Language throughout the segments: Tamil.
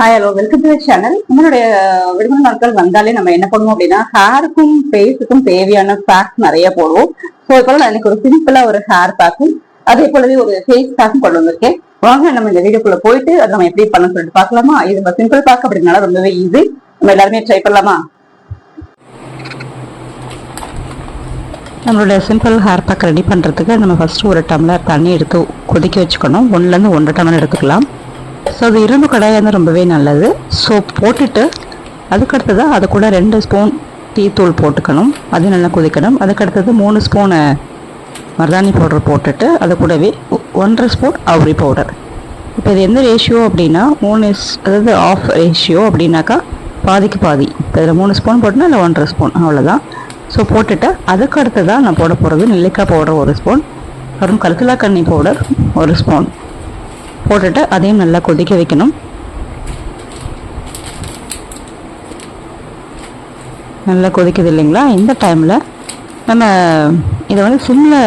Hi hello welcome to channel நம்மளுடைய விடுமுறை நாட்கள் வந்தாலே நம்ம என்ன பண்ணுவோம் அப்படின்னா ஹேருக்கும் ஃபேஸுக்கும் தேவையான பேக்ஸ் நிறைய போடுவோம். ஸோ இப்போ நான் எனக்கு ஒரு சிம்பிளா ஒரு ஹேர் பேக்கும் அதே போலவே ஒரு ஃபேஸ் பேக்கும் கொண்டு வந்திருக்கேன். வாங்க நம்ம இந்த வீடியோக்குள்ள போயிட்டு அதை நம்ம எப்படி பண்ண சொல்லிட்டு பார்க்கலாமா? இது நம்ம சிம்பிள் பேக் அப்படின்னால ரொம்பவே ஈஸி நம்ம எல்லாருமே ட்ரை பண்ணலாமா? நம்மளோட சிம்பிள் ஹேர் பேக் ரெடி பண்ணுறதுக்கு நம்ம ஃபஸ்ட்டு ஒரு டம்ளர் தண்ணி எடுத்து கொதிக்க வச்சுக்கணும். ஒன்றுலேருந்து ஒன்றரை டம்ளர் எடுத்துக்கலாம். ஸோ அது இரும்பு கடாயாக இருந்தால் ரொம்பவே நல்லது. ஸோ போட்டுட்டு அதுக்கடுத்தது அது கூட ரெண்டு ஸ்பூன் டீத்தூள் போட்டுக்கணும். அது நல்லா கொதிக்கணும். அதுக்கடுத்தது மூணு ஸ்பூனு மருதாணி பவுடர் போட்டுட்டு அது கூடவே ஒன்றரை ஸ்பூன் அவுரி பவுடர் இப்போ இது எந்த ரேஷியோ அப்படின்னா மூணு அதாவது ஆஃப் ரேஷியோ அப்படின்னாக்கா பாதிக்கு பாதி. இப்போ இதில் மூணு ஸ்பூன் போட்டுனா இல்லை ஒன்றரை ஸ்பூன் அவ்வளோதான் ஸோ போட்டுட்டு அதுக்கு அடுத்ததான் நான் போட போகிறது நெல்லிக்காய் பவுடர் ஒரு ஸ்பூன் அப்புறம் கருத்துலாக்கண்ணி பவுடர் ஒரு ஸ்பூன் போட்டுட்டு அதையும் நல்லா கொதிக்க வைக்கணும். நல்லா கொதிக்குது இல்லைங்களா? இந்த டைமில் நம்ம இதை வந்து சிம்மில்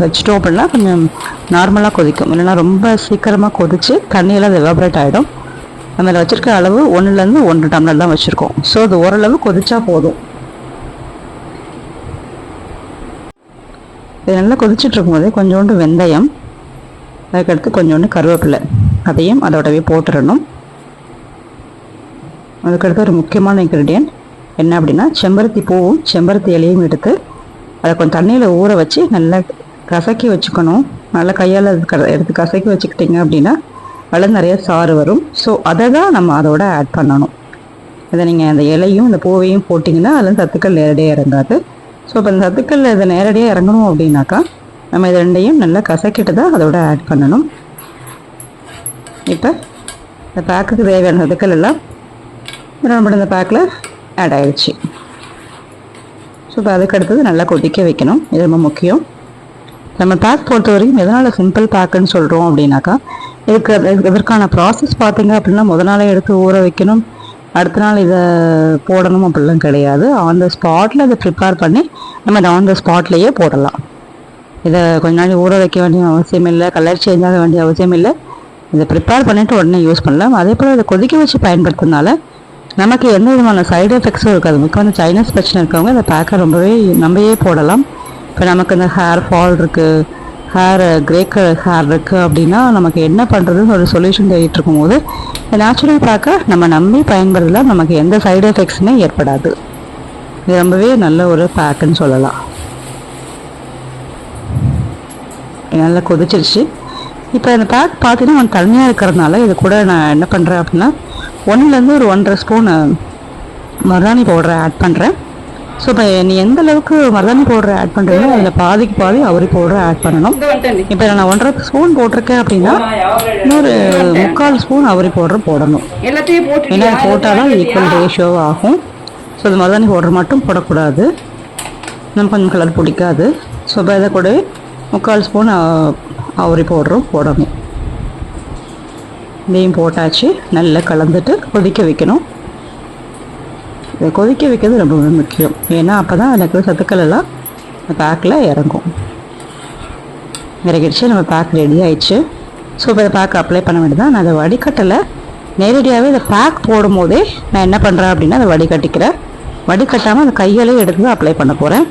வச்சுட்டோம் அப்படின்னா கொஞ்சம் நார்மலாக கொதிக்கும். இல்லைன்னா ரொம்ப சீக்கிரமாக கொதித்து தண்ணியெல்லாம் எவாபரேட் ஆகிடும் நம்ம இதில் வச்சுருக்க அளவு ஒன்றுலேருந்து ஒன்று டம்ளர் தான் வச்சுருக்கோம். ஸோ அது ஓரளவு கொதிச்சா போதும். இது நல்லா கொதிச்சுட்டு போதே கொஞ்சோண்டு வெந்தயம். அதுக்கடுத்து கொஞ்சோண்டு கருவேப்பிலை அதையும் அதோடவே போட்டுடணும் அதுக்கடுத்து ஒரு முக்கியமான இன்க்ரீடியன்ட் என்ன அப்படின்னா செம்பருத்தி பூவும் செம்பருத்தி இலையும் எடுத்து அதை கொஞ்சம் தண்ணியில் ஊற வச்சு நல்லா கசக்கி வச்சுக்கணும். நல்லா கையால் க- எடுத்து கசக்கி வச்சுக்கிட்டிங்க அப்படின்னா அதில் நிறைய சாறு வரும். ஸோ அதை தான் நம்ம அதோட ஆட் பண்ணணும். இதை நீங்கள் அந்த இலையும் இந்த பூவையும் போட்டிங்கன்னா அதில் சத்துக்கள் நேரடியாக இறங்காது. ஸோ இப்போ இந்த சத்துக்கள் இதை நேரடியாக இறங்கணும் அப்படின்னாக்கா நம்ம இது ரெண்டையும் நல்லா கசக்கிட்டு தான் அதோட ஆட் பண்ணணும். இப்போ இந்த பேக்குக்கு தேவையான இதுக்கள் எல்லாம் நம்ம இந்த பேக்கில் ஆட் ஆகிடுச்சு ஸோ இப்போ அதுக்கு அடுத்தது நல்லா கொதிக்க வைக்கணும். இது ரொம்ப முக்கியம். நம்ம பேக் பொறுத்த வரைக்கும் எதனால் சிம்பிள் பேக்குன்னு சொல்கிறோம் அப்படின்னாக்கா இதுக்கு இதுக்கு- இதற்கான ப்ராசஸ் பார்த்தீங்க அப்படின்னா முத நாளே எடுத்து ஊற வைக்கணும். அடுத்த நாள் இதை போடணும் அப்படிலாம் கிடையாது. ஆன் த ஸ்பாட்டில் அதை ப்ரிப்பேர் பண்ணி நம்ம அதை ஆன் த ஸ்பாட்லேயே போடலாம். இதை கொஞ்ச நாள் ஊற வைக்க வேண்டிய அவசியம் இல்லை கலர் சேஞ்ச் ஆக வேண்டிய அவசியம் இல்லை. இதை ப்ரிப்பேர் பண்ணிவிட்டு உடனே யூஸ் பண்ணலாம். அதே போல் இதை கொதிக்க வச்சு பயன்படுத்துறதுனால நமக்கு எந்த விதமான சைடு எஃபெக்ட்ஸும் இருக்காது. முக்கியம் வந்து சைனஸ் பிரச்சனை இருக்கவங்க இதை பேக்கை ரொம்பவே நம்பையே போடலாம். இப்போ நமக்கு இந்த ஹேர் ஃபால் இருக்குது ஹேர் கிரே கலர் ஹேர் இருக்குது அப்படின்னா நமக்கு என்ன பண்ணுறதுன்னு ஒரு சொல்யூஷன் தேடிட்டு இருக்கும்போது இந்த நேச்சுரல் பேக்கை நம்ம நம்பி பயன்படுத்தலாம். நமக்கு எந்த சைடு எஃபெக்ட்ஸுமே ஏற்படாது. இது ரொம்பவே நல்ல ஒரு பேக்குன்னு சொல்லலாம். நல்லா கொதிச்சிருச்சு. இப்போ இந்த பேக் பார்த்தீங்கன்னா கொஞ்சம் தனியாக இருக்கிறதுனால இது கூட நான் என்ன பண்ணுறேன் அப்படின்னா ஒன்றுலேருந்து ஒரு ஒன்றரை ஸ்பூன் மருதாணி பவுடரை ஆட் பண்ணுறேன் ஸோ இப்போ நீ எந்த அளவுக்கு மருதாணி பவுடரை ஆட் பண்ணுறீங்களோ அதில் பாதிக்கு பாதி அவரி பவுடரை ஆட் பண்ணணும். இப்போ நான் ஒன்றரை ஸ்பூன் போட்டிருக்கேன் அப்படின்னா இன்னொரு முக்கால் ஸ்பூன் அவரி பவுடர் போடணும். ஏன்னா அது போட்டால் தான் ஈக்குவல் ரேஷியோ ஆகும். ஸோ இது மருதாணி பவுடர் மட்டும் போடக்கூடாது. நம்ம கொஞ்சம் கலர் பிடிக்காது. ஸோ இப்போ இதை கூட முக்கால் ஸ்பூன் அவரி பவுடரும் போடணும். இதையும் போட்டாச்சு. நல்லா கலந்துட்டு கொதிக்க வைக்கணும். இதை கொதிக்க வைக்கிறது ரொம்பவே முக்கியம். ஏன்னா அப்போ தான் எனக்கு சத்துக்கள் எல்லாம் பேக்கில் இறங்கும். இறங்கிடுச்சு. நம்ம பேக் ரெடி ஆயிடுச்சு. ஸோ இப்போ இதை பேக் அப்ளை பண்ண வேண்டியதான் நான் அதை வடிகட்டலை. நேரடியாகவே இந்த பேக் போடும்போதே நான் என்ன பண்ணுறேன் அப்படின்னா அதை வடிகட்டிக்கிறேன். வடிகட்டாமல் அந்த கையாலே எடுத்து தான் அப்ளை பண்ண போகிறேன்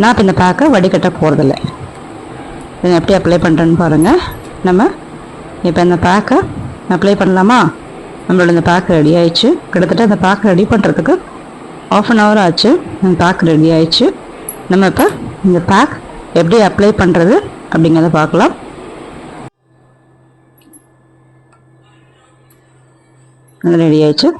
நான் இப்போ இந்த பேக்கை வடிகட்ட போகிறதில்ல இதை எப்படி அப்ளை பண்ணுறேன்னு பாருங்கள் நம்ம இப்போ இந்த பேக்கை அப்ளை பண்ணலாமா? நம்மளோட இந்த பேக் ரெடி ஆயிடுச்சு. கிட்டத்தட்ட அந்த பேக் ரெடி பண்ணுறதுக்கு ஆஃப் அன் ஹவர் ஆச்சு. அந்த பேக் ரெடி ஆயிடுச்சு. நம்ம இப்போ இந்த பேக் எப்படி அப்ளை பண்ணுறது அப்படிங்கிறத பார்க்கலாம். அது ரெடி ஆயிடுச்சு.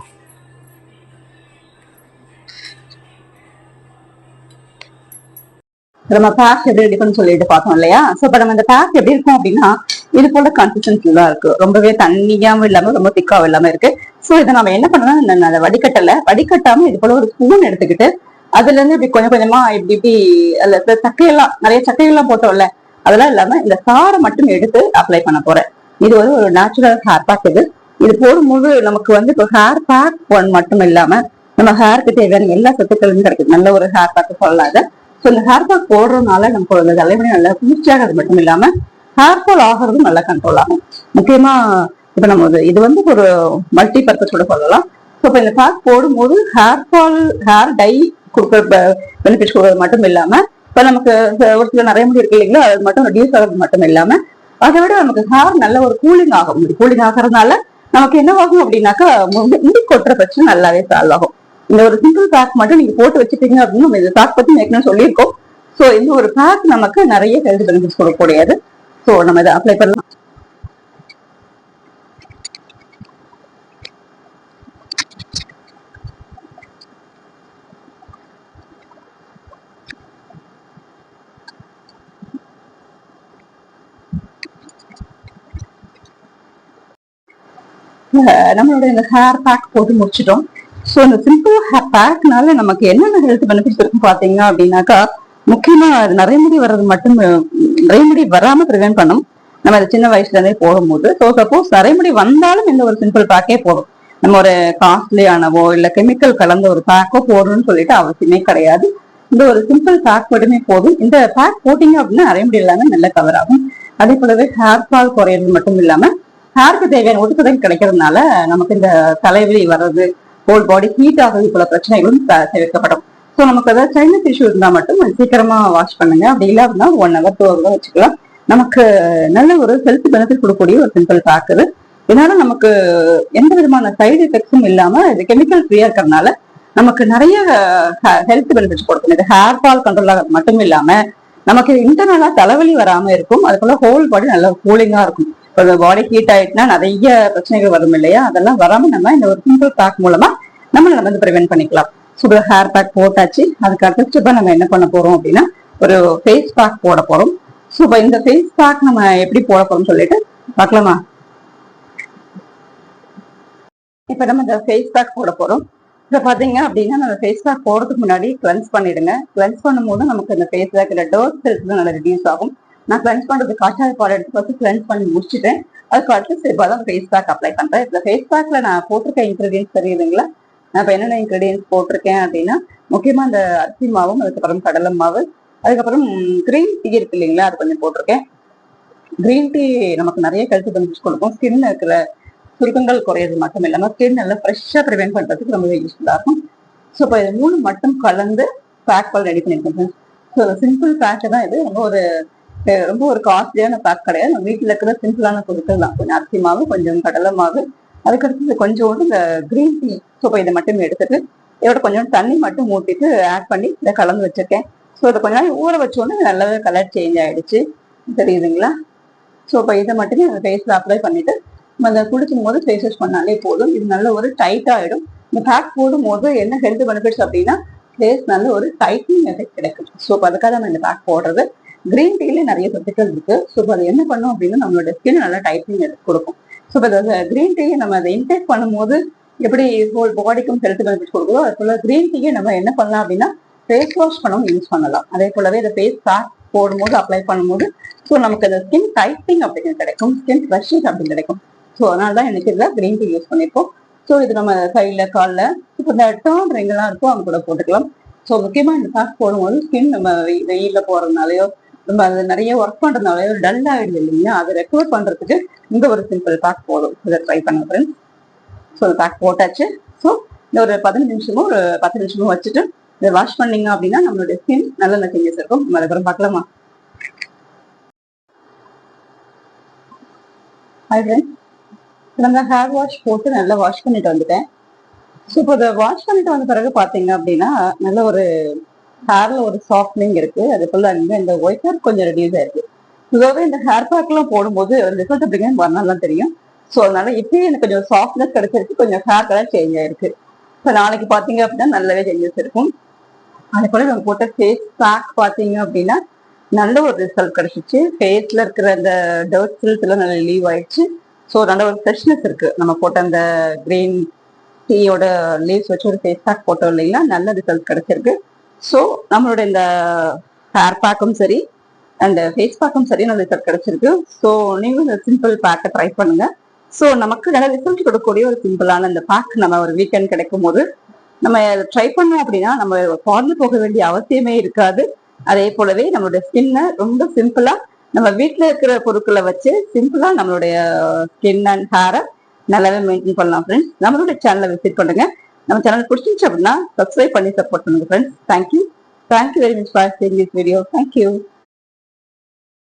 நம்ம பேக் எப்படி ரெடி பண்ண சொல்லிட்டு பார்த்தோம் இல்லையா? சோ இப்ப நம்ம இந்த பேக் எப்படி இருக்கும் அப்படின்னா இது போல கன்சிஸ்டன்சி தான் இருக்கு. ரொம்பவே தண்ணியாவும் இல்லாம ரொம்ப திக்காவும் இல்லாம இருக்கு. சோ இதை நம்ம என்ன பண்ணணும் இந்த அந்த வடிகட்டல வடிகட்டாம இது போல ஒரு ஸ்பூன் எடுத்துக்கிட்டு அதுல இருந்து இப்படி கொஞ்சம் கொஞ்சமா இப்படி இப்படி அதுல சக்கையெல்லாம் நிறைய சக்கையெல்லாம் போட்டோம்ல அதெல்லாம் இல்லாம இந்த சாரை மட்டும் எடுத்து அப்ளை பண்ண போறேன். இது வந்து ஒரு நேச்சுரல் ஹேர் பேக் இது. இது போடும்போது நமக்கு வந்து இப்போ ஹேர் பேக் ஒன் மட்டும் இல்லாம நம்ம ஹேருக்கு தேவையான எல்லா சத்துக்களும் கிடைக்குது. நல்ல ஒரு ஹேர் பேக் சொல்லலாம் ஸோ இந்த ஹேர் பேக் போடுறதுனால நமக்கு அந்த தலைமுறை நல்லா குளிர்ச்சியாகிறது மட்டும் இல்லாம ஹேர் ஃபால் ஆகிறதும் நல்லா கண்ட்ரோல் ஆகும். முக்கியமா இப்போ நம்ம இது- இது வந்து ஒரு மல்டி பர்பஸ் கூட சொல்லலாம். ஸோ இப்போ இந்த பேக் போடும்போது ஹேர் ஃபால் ஹேர் டை கொடுக்குற பெனிஃபிட்ஸ் கொடுக்கறது மட்டும் இல்லாம இப்போ நமக்கு ஒரு சில நிறைய முடி இருக்கு இல்லைங்களா அது மட்டும் ரெடியூஸ் ஆகிறது மட்டும் இல்லாம அதை விட நமக்கு ஹேர் நல்ல ஒரு கூலிங் ஆகும். கூலிங் ஆகிறதுனால நமக்கு என்ன ஆகும் அப்படின்னாக்கா முடி கொட்டுற பிரச்சனை நல்லாவே சால்வ் ஆகும். இந்த ஒரு சிங்கிள் பேக் மட்டும் நீங்க போட்டு வச்சுட்டீங்க அப்படின்னு நம்ம இந்த பேக் பத்தி ஏற்கனவே சொல்லியிருக்கோம். ஸோ இந்த ஒரு பேக் நமக்கு நிறைய ஹெல்த் பெனிஃபிட்ஸ் கொடுக்கக்கூடியது. ஸோ நம்ம இதை அப்ளை பண்ணலாம். நம்மளோட இந்த ஹேர் பேக் போட்டு முடிச்சிட்டோம். ஸோ இந்த சிம்பிள் பேக்னால நமக்கு என்னென்ன ஹெல்த் பெனிஃபிட்ஸ் இருக்கும் பாத்தீங்க அப்படின்னாக்கா முக்கியமா அது நிறைய முடி வர்றது மட்டும் அஹ், நிறைய முடி வராம ப்ரிவென்ட் பண்ணும். நம்ம அது சின்ன வயசுல இருந்தே போடும்போது. ஸோ சப்போஸ் நிறைய முடி வந்தாலும் இந்த ஒரு சிம்பிள் பேக்கே போதும். நம்ம ஒரு காஸ்ட்லியானவோ இல்ல கெமிக்கல் கலந்த ஒரு பேக்கோ போடணும்னு சொல்லிட்டு அவசியமே கிடையாது. இந்த ஒரு சிம்பிள் பேக் மட்டுமே போதும். இந்த பேக் போட்டீங்க அப்படின்னா நிறைய முடி எல்லாமே நல்ல கவர் ஆகும். அதே போலவே ஹேர் ஃபால் குறையிறது மட்டும் இல்லாம ஹேருக்கு தேவையான ஒதுக்குதல் கிடைக்கிறதுனால நமக்கு இந்த தலைவலி வர்றது ஹோல் பாடி ஹீட் ஆகிறது போல பிரச்சனைகளும் தவிர்க்கப்படும். ஸோ நமக்கு ஏதாவது சைனஸ் இஷ்யூ இருந்தா மட்டும் கொஞ்சம் சீக்கிரமா வாஷ் பண்ணுங்க. அப்படி இல்லை அப்படின்னா ஒன் ஹவர் டூ ஹவர் வச்சுக்கலாம். நமக்கு நல்ல ஒரு ஹெல்த் பெனிஃபிட் கொடுக்கக்கூடிய ஒரு சிம்பிள் பேக் இது. இதனால நமக்கு எந்த விதமான சைடு எஃபெக்ட்ஸும் இல்லாம இது கெமிக்கல் ஃப்ரீயா இருக்கிறதுனால நமக்கு நிறைய ஹெல்த் பெனிஃபிட்ஸ் கொடுக்கும். இது ஹேர் ஃபால் கண்ட்ரோல் ஆகிறது மட்டும் இல்லாம நமக்கு இன்டர்னலா தலைவலி வராம இருக்கும். அதுக்குள்ள ஹோல் பாடி நல்ல கூலிங்கா இருக்கும். இப்போ பாடி ஹீட் ஆயிட்டுனா நிறைய பிரச்சனைகள் வரும் இல்லையா? அதெல்லாம் வராம நம்ம இந்த ஒரு சிம்பிள் பேக் மூலமா நம்ம நம்ம வந்து ப்ரிவென்ட் பண்ணிக்கலாம். சுடு ஹேர் பேக் போட்டாச்சு. அதுக்கு அடுத்த ஸ்டெப்பா நம்ம என்ன பண்ண போறோம் அப்படின்னா ஒரு ஃபேஸ் பேக் போட போறோம். ஸோ இப்போ இந்த ஃபேஸ் பேக் நம்ம எப்படி போட போறோம்னு சொல்லிட்டு பார்க்கலாமா? இப்போ நம்ம இந்த ஃபேஸ் பேக் போட போறோம். இப்போ பாத்தீங்க அப்படின்னா நம்ம ஃபேஸ் பேக் போடுறதுக்கு முன்னாடி கிளென்ஸ் பண்ணிடுங்க. கிளென்ஸ் பண்ணும்போது நமக்கு இந்த ஃபேஸ் பேக் டோர் செல்ஸ் நல்லா ரிடியூஸ் ஆகும். நான் கிளென்ஸ் பண்றது காட்டாத பால் எடுத்து ஃபர்ஸ்ட் கிளென்ஸ் பண்ணி முடிச்சிட்டேன். அதுக்கு அடுத்து ஸ்டெப்பாக தான் ஃபேஸ் பேக் அப்ளை பண்றேன். இந்த ஃபேஸ் பேக்ல நான் போட்டிருக்க இன்கிரீடியன்ஸ் தெரியுதுங்களா? நான் இப்போ என்னென்ன இன்கிரீடியன்ஸ் போட்டிருக்கேன் அப்படின்னா முக்கியமா அந்த அரிசி மாவும் அதுக்கப்புறம் கடலை மாவு அதுக்கப்புறம் கிரீன் டீ இருக்கு இல்லைங்களா அது கொஞ்சம் போட்டிருக்கேன். கிரீன் டீ நமக்கு நிறைய கழுத்து பெனிஃபிட்ஸ் கொடுக்கும். ஸ்கின் இருக்கிற சுருக்கங்கள் குறையிறது மட்டும் இல்லாமல் ஸ்கின் நல்லா ஃப்ரெஷ்ஷாக ப்ரிவென்ட் பண்றதுக்கு ரொம்பவே யூஸ்ஃபுல்லாக இருக்கும். ஸோ இப்போ இது மூணு மட்டும் கலந்து பேக் பால் ரெடி பண்ணியிருக்கேன் ஸோ சிம்பிள் பேக்கு தான் இது. ரொம்ப ஒரு ரொம்ப ஒரு காஸ்ட்லியான பேக் கிடையாது. நம்ம வீட்டில் இருக்கிற சிம்பிளான பொருட்கள் தான். கொஞ்சம் அரிசி மாவு கொஞ்சம் கடலை மாவு. அதுக்கடுத்து கொஞ்சோண்டு இந்த க்ரீன் டீ சோப்பை இதை மட்டும் எடுத்துட்டு இதோட கொஞ்சம் தண்ணி மட்டும் ஊற்றிட்டு ஆட் பண்ணி இதை கலந்து வச்சுருக்கேன். ஸோ இதை கொஞ்ச நாள் ஊற வச்சோன்னே நல்லாவே கலர் சேஞ்ச் ஆகிடுச்சு தெரியுதுங்களா? ஸோ இப்போ இதை மட்டுமே அந்த ஃபேஸில் அப்ளை பண்ணிவிட்டு நம்ம அதை குளிக்கும் போது ஃபேஸ் வாஷ் பண்ணாலே போதும். இது நல்ல ஒரு டைட் ஆகிடும் இந்த பேக் போடும் போது என்ன ஹெல்த் பெனிஃபிட்ஸ் அப்படின்னா ஃபேஸ் நல்ல ஒரு டைட்னிங் எஃபெக்ட் கிடைக்கும். ஸோ இப்போ அதுக்காக நம்ம இந்த பேக் போடுறது. கிரீன் டீல நிறைய சத்துக்கள் இருக்கு. ஸோ இப்போ அது என்ன பண்ணும் அப்படின்னா நம்மளோட ஸ்கின் நல்லா டைட்னிங் கொடுக்கும். ஸோ இப்போ இந்த கிரீன் டீயை நம்ம அதை இன்டேக் பண்ணும்போது எப்படி ஹோல் பாடிக்கும் ஹெல்த் பெனிஃபிட் கொடுக்குதோ அது போல கிரீன் டீயை நம்ம என்ன பண்ணலாம் அப்படின்னா ஃபேஸ் வாஷ் பண்ணவும் யூஸ் பண்ணலாம். அதே போலவே இந்த ஃபேஸ் பேக் போடும்போது அப்ளை பண்ணும்போது ஸோ நமக்கு அந்த ஸ்கின் டைட்டிங் அப்படின்னு கிடைக்கும். ஸ்கின் ஃப்ரெஷிங் அப்படின்னு கிடைக்கும். ஸோ அதனால தான் எனக்கு இதில் கிரீன் டீ யூஸ் பண்ணியிருக்கோம் ஸோ இது நம்ம கையில் காலில் இப்போ இந்த டேர்ன் ரிங்கெல்லாம் இருக்கும் அவங்க கூட போட்டுக்கலாம். ஸோ முக்கியமாக இந்த பேக் போடும்போது ஸ்கின் நம்ம வெயிலில் வெயில்ல போகிறதுனாலையோ நம்ம அது நிறைய ஒர்க் பண்ணுறதுனாலையோ டல் ஆகிடுது இல்லைங்களா? அதை ரெக்கவர் பண்றதுக்கு இந்த ஒரு சிம்பிள் பேக் போதும். இதை ட்ரை பண்ண ஃப்ரெண்ட்ஸ் ஸோ பேக் போட்டாச்சு. ஸோ இந்த ஒரு பதினஞ்சு நிமிஷமோ ஒரு பத்து நிமிஷமோ வச்சுட்டு இதை வாஷ் பண்ணீங்க அப்படின்னா நம்மளுடைய ஸ்கின் நல்ல சேஞ்சஸ் இருக்கும். நம்ம அதுக்கப்புறம் பார்க்கலாமா? ஹாய் ஃப்ரெண்ட்ஸ் நம்ம ஹேர் வாஷ் போட்டு நல்லா வாஷ் பண்ணிட்டு வந்துட்டேன். ஸோ இப்போ இதை வாஷ் பண்ணிட்டு வந்த பிறகு பார்த்தீங்க அப்படின்னா நல்ல ஒரு ஹேர்ல ஒரு சாஃப்ட்னிங் இருக்கு. அது போல அங்கே இந்த ஒயிட் ஹேர் கொஞ்சம் ரெடியூஸ் ஆயிருக்கு. பொதுவாகவே இந்த ஹேர் பேக்லாம் போடும்போது ரிசல்ட் எப்படி வரனாலாம் தெரியும். ஸோ அதனால இப்பயும் எனக்கு கொஞ்சம் சாஃப்ட்னஸ் கிடைச்சிருக்கு. கொஞ்சம் ஹேர் கலர் சேஞ்ச் ஆயிருக்கு. இப்போ நாளைக்கு பார்த்தீங்க அப்படின்னா நல்லாவே சேஞ்சஸ் இருக்கும். அது போல நம்ம போட்ட ஃபேஸ் பேக் பார்த்தீங்க அப்படின்னா நல்ல ஒரு ரிசல்ட் கிடைச்சிச்சு. ஃபேஸ்ல இருக்கிற அந்த டர்ட் செல்ஸ் எல்லாம் நல்லா லீவ் ஆயிடுச்சு. ஸோ நல்ல ஒரு ஃப்ரெஷ்னஸ் இருக்கு. நம்ம போட்ட அந்த கிரீன் டீயோட லீவ்ஸ் வச்சு ஒரு ஃபேஸ் பேக் போட்டோம் இல்லைங்களா? நல்ல ரிசல்ட் கிடைச்சிருக்கு. ஸோ நம்மளோட இந்த ஹேர் பேக்கும் சரி அண்ட் ஃபேஸ் பேக்கும் சரி நல்ல ரிசல்ட் கிடைச்சிருக்கு. ஸோ நீங்களும் இந்த சிம்பிள் பேக்கை ட்ரை பண்ணுங்க. ஸோ நமக்கு நல்ல ரிசல்ட் கொடுக்கக்கூடிய ஒரு சிம்பிளான இந்த பேக் நம்ம ஒரு வீக்கெண்ட் கிடைக்கும் போது நம்ம ட்ரை பண்ணோம் அப்படின்னா நம்ம பார்லர் போக வேண்டிய அவசியமே இருக்காது. அதே போலவே நம்மளோட ஸ்கின்னை ரொம்ப சிம்பிளா நம்ம வீட்ல இருக்கிற பொருட்களை வச்சு சிம்பிளா நம்மளுடைய ஸ்கின் அண்ட் ஹேரை நல்லாவே மெயின்டைன் பண்ணலாம் ஃப்ரெண்ட்ஸ் நம்மளுடைய சேனலை விசிட் பண்ணுங்க. நம்ம சேனல் பிடிச்சிருந்துச்சு அப்படின்னா சப்ஸ்கிரைப் பண்ணி சப்போர்ட் பண்ணுங்க friends thank you thank you very much for sharing this video thank you